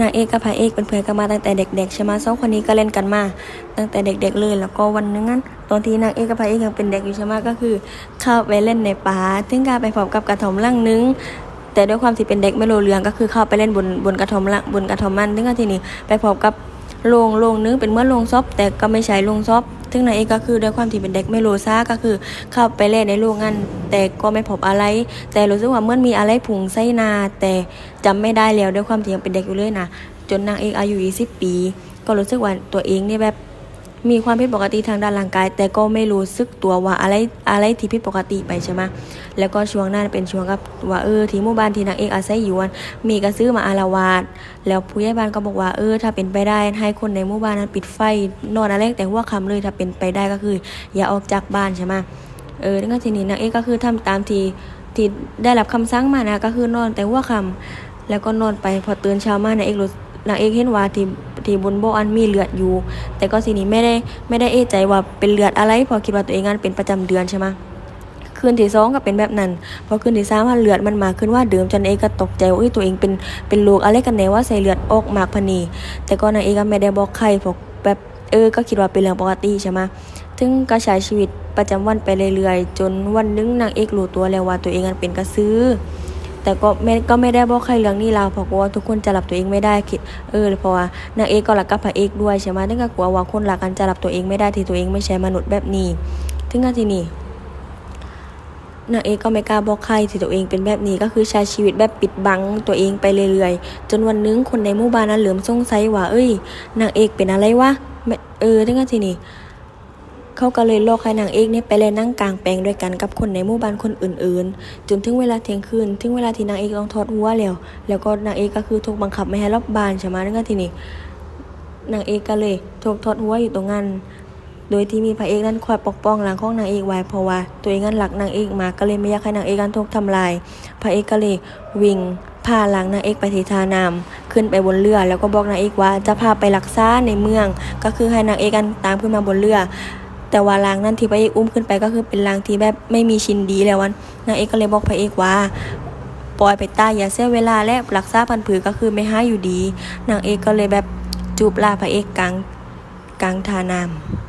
นางเอกกับพระเอกเป็นเพื่อนกันมาตั้งแต่เด็กๆใช่ไหมสองคนนี้ก็เล่นกันมาตั้งแต่เด็ก ๆ เลย แล้วก็วันนึงนั้นตอนที่นางเอกกับพระเอกยังเป็นเด็กอยู่ใช่ไหมก็คือ เข้าไปเล่นในป่าถึงการไปพบกับกระถมล่างนึงแต่ด้วยความที่เป็นเด็กไม่รู้เรื่องก็คือเข้าไปเล่นบนบนกระถมละบนกระถมมันถึงก็ทีนี้ไปพบกับ โรงโรงนึงเป็นเมื่อนโรงซบแต่ก็ไม่ใช่โรงซบถึงนายเอกก็คือด้วยความที่เป็นเด็กไม่รู้ซาก็คือ เข้าไปเล่นในโรงงานแต่ก็ไม่พบอะไร แต่รู้สึกว่าเมื่อมีอะไรผุงไส้นา แต่จำไม่ได้แล้วด้วยความที่ยังเป็นเด็กอยู่เลยนะจนนางเอกอายุ20ปี ก็รู้สึกว่าตัวเองนี่แบบ มีความผิดปกติทางด้านร่างกาย แต่ก็ไม่รู้สึกตัวว่าอะไรอะไรที่ผิดปกติไปใช่ไหมแล้วก็ช่วงนั้นเป็นช่วงกับว่าเออที่หมู่บ้านที่นางเอกอาศัยอยู่อะมีกระซื้อมาอารวาสแล้วผู้ใหญ่บ้านก็บอกว่าเออ ถ้าเป็นไปได้ให้คนในหมู่บ้านนั้นปิดไฟนอนอะไรแต่หัวค่ำเลยถ้าเป็นไปได้ก็คือ อย่าออกจากบ้านใช่ไหมเออนั่นก็ทีนี้นางเอกก็คือทำตามที่ที่ได้รับคำสั่งมานะก็คือนอนแต่หัวค่ำแล้วก็นอนไปพอตื่นเช้ามานางเอกรู้นางเอกเห็นว่าที่ ที่บนโบอันมีเลือดอยู่ แต่ก็ทีนี้ไม่ได้ไม่ได้เอะใจว่าเป็นเลือดอะไรพอคิดว่าตัวเองนั้นเป็นประจำเดือนใช่ไหมคืนที่สองก็เป็นแบบนั้น พอคืนที่สามว่าเลือดมันมาขึ้นว่าเดิมจนนเอกก็ตกใจว่าเอ้ตัวเองเป็นเป็นโรคอะไรกันแน่ว่าใส่เลือดออกมากพนี แต่ก็นางเอกก็ไม่ได้บอกใครพราะแบบเออก็คิดว่าเป็นเรื่องปกติใช่ไหมถึงก็ใช้ชีวิตประจำวันไปเรื่อยๆ จนวันนึงนางเอกรู้ตัวแล้วว่าตัวเองนั้นเป็นกระสือ แต่ก็ไม่ก็ไม่ได้บอกใครเรื่องนี้เราเพราะว่าทุกคนจะรับตัวเองไม่ได้คิดเออเพราะว่านางเอกก็รักกับพระเอกด้วยใช่ไหมถึงก็กลัวว่าคนรักกันจะรับตัวเองไม่ได้ที่ตัวเองไม่ใช่มนุษย์แบบนี้ ถึงก็ทีนี้นางเอกก็ไม่กล้าบอกใครที่ตัวเองเป็นแบบนี้ก็คือใช้ชีวิตแบบปิดบังตัวเองไปเรื่อยๆ จนวันนึงคนในหมู่บ้านนั้นเหลือมสงสัยว่าเอ้ยนางเอกเป็นอะไรวะเออถึงก็ทีนี้ เขาก็เลยโลกให้นางเอกนี่ไปเล่นนั่งกลางแปลงด้วยกันกับคนในหมู่บ้านคนอื่นๆ จนถึงเวลาเที่ยงคืนถึงเวลาที่นางเอกต้องทอดหัวแล้วแล้วก็นางเอกก็คือถูกบังคับไม่ให้รอบบ้านใช่ไหมนั่นก็ทีนี้นางเอกก็เลยถูกทอดหัวอยู่ตรงนั้นโดยที่มีพระเอกนั้นคอยปกป้องหลังของนางเอกไว้เพราะว่า ตัวเองนั้นหลักนางเอกมาก็เลยไม่อยากให้นางเอกนั้นถูกทำลาย พระเอกก็เลยวิ่งพาหลังนางเอกไปที่ทาน้ำขึ้นไปบนเรือ แล้วก็บอกนางเอกว่าจะพาไปรักษาในเมือง ก็คือให้นางเอกกันตามขึ้นมาบนเรือ แต่ว่าลางนั่นที่พระเอกอุ้มขึ้นไปก็คือเป็นลางที่แบบไม่มีชินดีแล้ววันนางเอกก็เลยบอกพระเอกว่าปล่อยไปตายอย่าเสียเวลาและรักษาพันผือก็คือไม่ให้อยู่ดีนางเอกก็เลยแบบจูบลาพระเอกกลางกลางทาน้ำ